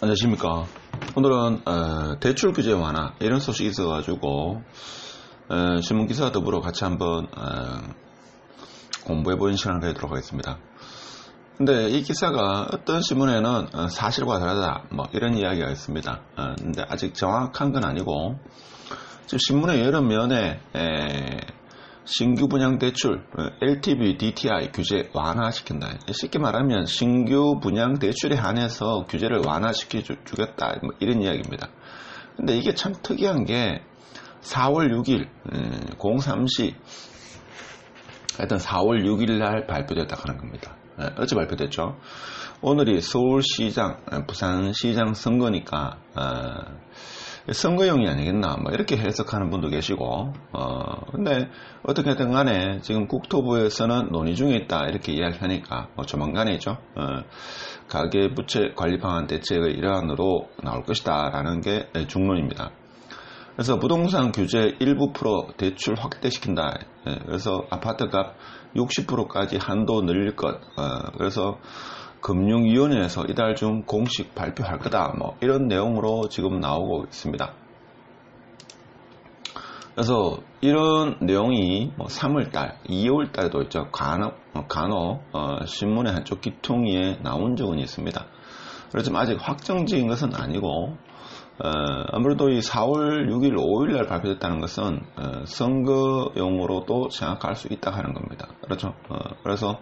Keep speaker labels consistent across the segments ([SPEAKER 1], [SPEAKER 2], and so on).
[SPEAKER 1] 안녕하십니까. 오늘은 어, 대출 규제 완화 이런 소식이 있어가지고 어, 신문 기사 더불어 같이 한번 어, 공부해보는 시간을 가지도록 하겠습니다. 근데 이 기사가 어떤 신문에는 어, 사실과 다르다 뭐 이런 이야기가 있습니다. 어, 근데 아직 정확한 건 아니고 지금 신문의 여러 면에 에, 신규 분양 대출 LTV, DTI 규제 완화시킨다. 쉽게 말하면 신규 분양 대출에 한해서 규제를 완화시켜 주겠다. 뭐 이런 이야기입니다. 근데 이게 참 특이한 게 4월 6일 03시 하여튼 4월 6일 날 발표됐다 하는 겁니다. 어제 발표됐죠. 오늘이 서울시장, 부산시장 선거니까 어, 선거용이 아니겠나 뭐 이렇게 해석하는 분도 계시고 어 근데 어떻게든 간에 지금 국토부에서는 논의 중에 있다 이렇게 이야기하니까 뭐 조만간이죠. 어 가계부채 관리 방안 대책의 일환으로 나올 것이다 라는 게 중론입니다. 그래서 부동산 규제 일부 프로 대출 확대시킨다. 예, 그래서 아파트값 60%까지 한도 늘릴 것. 어 그래서 금융위원회에서 이달 중 공식 발표할 거다. 뭐 이런 내용으로 지금 나오고 있습니다. 그래서 이런 내용이 뭐 3월달, 2월달에도 있죠. 어, 간혹 어, 신문의 한쪽 기퉁이에 나온 적은 있습니다. 그렇지만 아직 확정적인 것은 아니고 어, 아무래도 이 4월 6일, 5일 날 발표됐다는 것은 어, 선거용으로도 생각할 수 있다 하는 겁니다. 그렇죠? 어, 그래서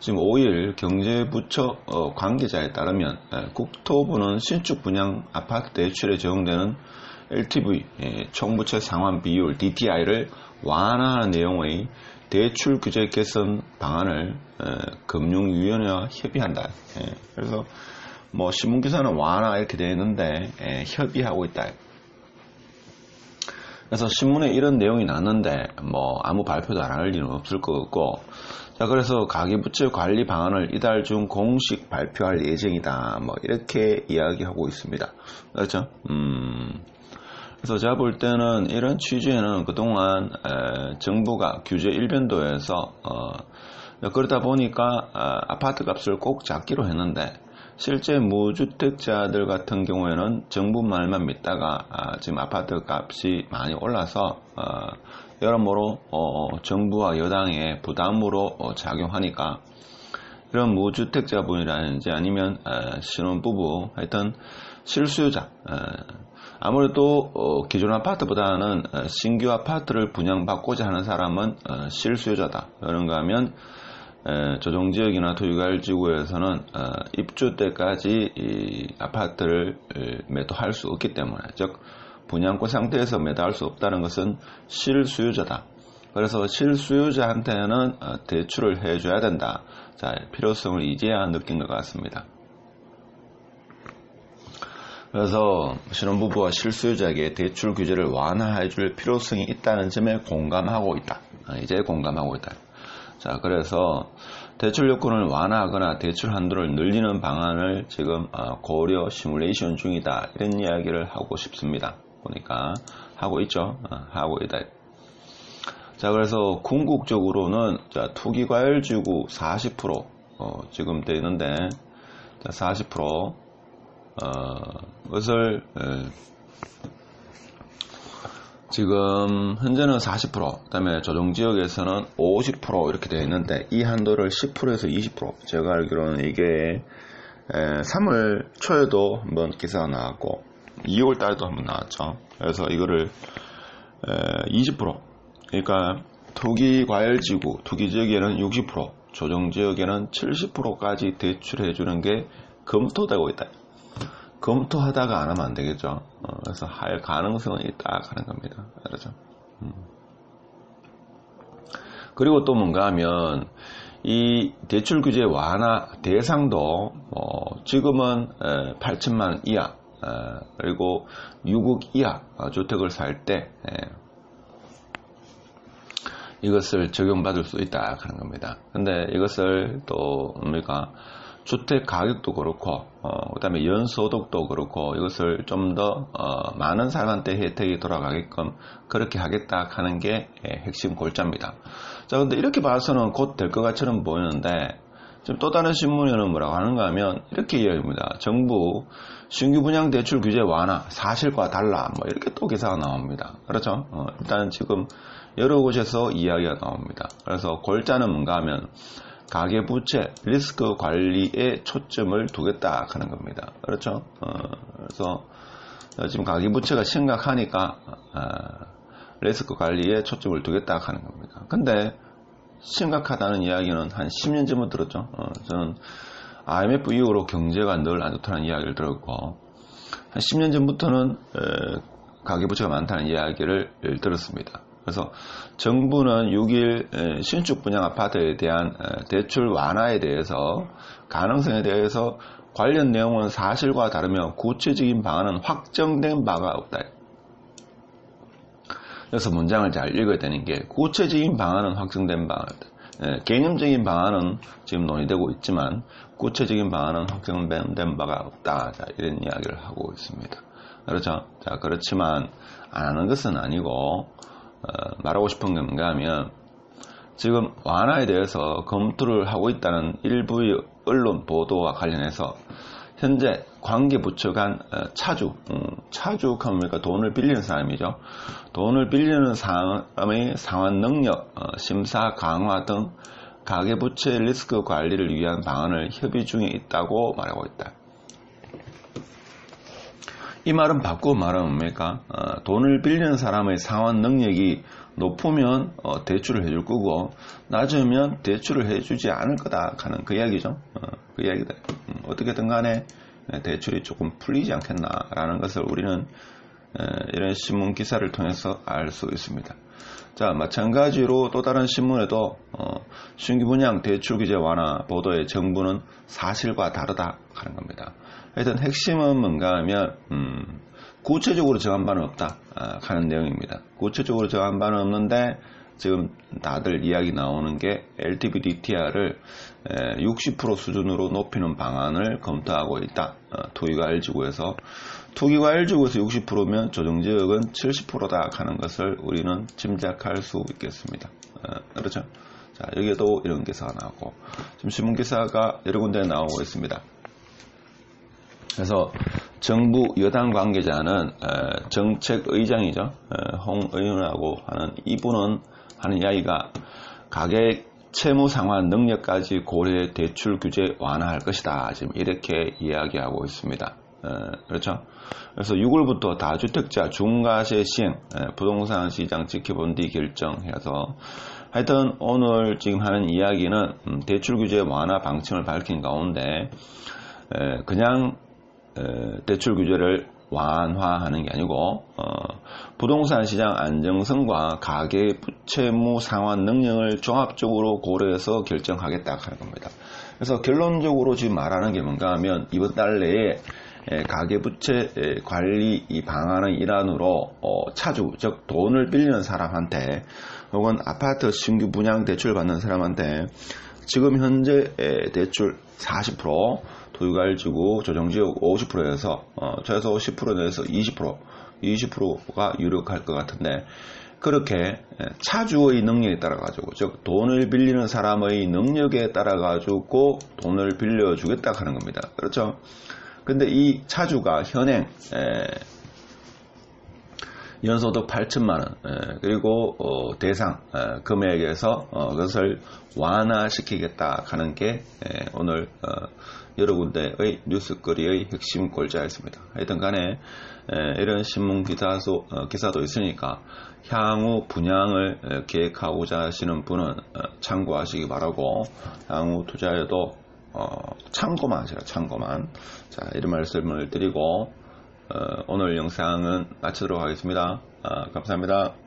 [SPEAKER 1] 지금 5일 경제부처 어, 관계자에 따르면 에, 국토부는 신축 분양 아파트 대출에 적용되는 LTV 예, 총부채 상환 비율 DTI를 완화하는 내용의 대출 규제 개선 방안을 에, 금융위원회와 협의한다. 예, 그래서 뭐 신문기사는 완화 이렇게 되어 있는데 에, 협의하고 있다. 그래서 신문에 이런 내용이 났는데 뭐 아무 발표도 안 할 일은 없을 것 같고 자 그래서 가계부채 관리 방안을 이달 중 공식 발표할 예정이다. 뭐 이렇게 이야기하고 있습니다. 그렇죠? 음. 그래서 제가 볼 때는 이런 취지에는 그동안 에, 정부가 규제 일변도에서 어, 그러다 보니까 어, 아파트 값을 꼭 잡기로 했는데 실제 무주택자들 같은 경우에는 정부 말만 믿다가 아, 지금 아파트 값이 많이 올라서 어, 여러모로 어, 정부와 여당의 부담으로 어, 작용하니까 이런 무주택자분이라든지 아니면 어, 신혼부부 하여튼 실수요자 아무래도 기존 아파트보다는 신규 아파트를 분양받고자 하는 사람은 실수요자다. 그런가 하면 조정지역이나 토유가일지구에서는 입주 때까지 아파트를 매도할 수 없기 때문에 즉 분양권 상태에서 매도할 수 없다는 것은 실수요자다. 그래서 실수요자한테는 어, 대출을 해줘야 된다. 자, 필요성을 이제야 느낀 것 같습니다. 그래서 신혼부부와 실수요자에게 대출 규제를 완화해 줄 필요성이 있다는 점에 공감하고 있다. 아, 이제 공감하고 있다. 자, 그래서 대출 요건을 완화하거나 대출 한도를 늘리는 방안을 지금 어, 고려 시뮬레이션 중이다. 이런 이야기를 하고 싶습니다. 보니까 하고 있죠. 어, 하고 있다. 자, 그래서 궁극적으로는 자, 투기 과열 지구 40% 어, 지금 되어 있는데 자, 40% 어, 것을 에, 지금 현재는 40%, 그다음에 조정 지역에서는 50% 이렇게 되어 있는데 이 한도를 10%에서 20% 제가 알기로는 이게 에, 3월 초에도 한번 기사가 나왔고 2월 달에도 한번 나왔죠. 그래서 이거를 에, 20% 그러니까 투기 과열 지구, 투기 지역에는 60%, 조정 지역에는 70%까지 대출해 주는 게 검토되고 있다. 검토하다가 안 하면 안 되겠죠. 어, 그래서 할 가능성은 있다 하는 겁니다. 그렇죠. 음. 그리고 또 뭔가 하면 이 대출 규제 완화 대상도 어, 지금은 8천만 원 이하 어, 그리고 6억 이하 주택을 살 때 이것을 적용받을 수 있다 하는 겁니다. 근데 이것을 또 뭡니까 주택 가격도 그렇고 어, 그다음에 연소득도 그렇고 이것을 좀더 어, 많은 사람한테 혜택이 돌아가게끔 그렇게 하겠다 하는 게 예, 핵심 골자입니다. 자 근데 이렇게 봐서는 곧 될 것 같처럼 보이는데 지금 또 다른 신문에는 뭐라고 하는가 하면 이렇게 이야기합니다. 정부 신규 분양 대출 규제 완화 사실과 달라 뭐 이렇게 또 기사가 나옵니다. 그렇죠? 어, 일단 지금 여러 곳에서 이야기가 나옵니다. 그래서 골자는 뭔가 하면 가계부채 리스크 관리에 초점을 두겠다 하는 겁니다. 그렇죠? 어, 그래서 지금 가계부채가 심각하니까 어, 리스크 관리에 초점을 두겠다 하는 겁니다. 근데 심각하다는 이야기는 한 10년 전부터 들었죠. 어, 저는 IMF 이후로 경제가 늘 안 좋다는 이야기를 들었고 한 10년 전부터는 에, 가계부채가 많다는 이야기를 들었습니다. 그래서 정부는 6일 신축 분양 아파트에 대한 대출 완화에 대해서 가능성에 대해서 관련 내용은 사실과 다르며 구체적인 방안은 확정된 바가 없다. 그래서 문장을 잘 읽어야 되는 게 구체적인 방안은 확정된 없다. 개념적인 방안은 지금 논의되고 있지만 구체적인 방안은 확정된 바가 없다. 자, 이런 이야기를 하고 있습니다. 그렇죠? 자, 그렇지만 안 하는 것은 아니고 어, 말하고 싶은 게 뭔가 하면 지금 완화에 대해서 검토를 하고 있다는 일부의 언론 보도와 관련해서 현재 관계부처 간 어, 차주, 음, 차주 하니까 돈을 빌리는 사람이죠. 돈을 빌리는 사람의 상환 능력, 어, 심사 강화 등 가계부채 리스크 관리를 위한 방안을 협의 중에 있다고 말하고 있다. 이 말은 바꾸고 말하면 뭡니까? 어, 돈을 빌리는 사람의 상환 능력이 높으면 어, 대출을 해줄 거고 낮으면 대출을 해주지 않을 거다 하는 그 이야기죠. 어, 그 이야기다. 음, 어떻게든 간에 대출이 조금 풀리지 않겠나라는 것을 우리는 에, 이런 신문 기사를 통해서 알 수 있습니다. 자, 마찬가지로 또 다른 신문에도 어, 신규 분양 대출 규제 완화 보도에 정부는 사실과 다르다 하는 겁니다. 하여튼 핵심은 뭔가 하면 음, 구체적으로 정한 바는 없다 아, 하는 내용입니다. 구체적으로 정한 바는 없는데 지금 다들 이야기 나오는 게 LTV DTR을 60% 수준으로 높이는 방안을 검토하고 있다. 어, 투기과일지구에서 투기과일지구에서 60%면 조정지역은 70%다 하는 것을 우리는 짐작할 수 있겠습니다. 어, 그렇죠? 자 여기에도 이런 기사가 나오고 지금 신문 기사가 여러 군데 나오고 있습니다. 그래서 정부 여당 관계자는 정책의장이죠. 홍 의원하고 하는 이분은 하는 이야기가 가계 채무 상환 능력까지 고려 대출 규제 완화할 것이다. 지금 이렇게 이야기하고 있습니다. 그렇죠? 그래서 6월부터 다주택자 중과세 시행 부동산 시장 지켜본 뒤 결정해서 하여튼 오늘 지금 하는 이야기는 음, 대출 규제 완화 방침을 밝힌 가운데 그냥 대출 규제를 완화하는 게 아니고 어, 부동산 시장 안정성과 가계 부채무 상환 능력을 종합적으로 고려해서 결정하겠다 하는 겁니다. 그래서 결론적으로 지금 말하는 게 뭔가 하면 이번 달 내에 가계 부채 관리 이 방안의 일환으로 어, 차주 즉 돈을 빌리는 사람한테 혹은 아파트 신규 분양 대출 받는 사람한테 지금 현재 대출 40% 도유가일지구 조정지역 50%에서 어, 최소 10% 내에서 20% 20%가 유력할 것 같은데 그렇게 차주의 능력에 따라 가지고 즉 돈을 빌리는 사람의 능력에 따라 가지고 돈을 빌려 주겠다 하는 겁니다. 그렇죠? 근데 이 차주가 현행 에, 연소득 8천만원 그리고 어, 대상 에, 금액에서 어, 그것을 완화시키겠다 하는 게 에, 오늘 어, 여러 군데의 뉴스거리의 핵심 골자였습니다. 하여튼 간에 이런 신문 기사도, 어, 기사도 있으니까 향후 분양을 계획하고자 하시는 분은 어, 참고하시기 바라고 향후 투자에도 어, 참고만 하세요. 참고만. 자, 이런 말씀을 드리고 오늘 영상은 마치도록 하겠습니다. 아, 감사합니다.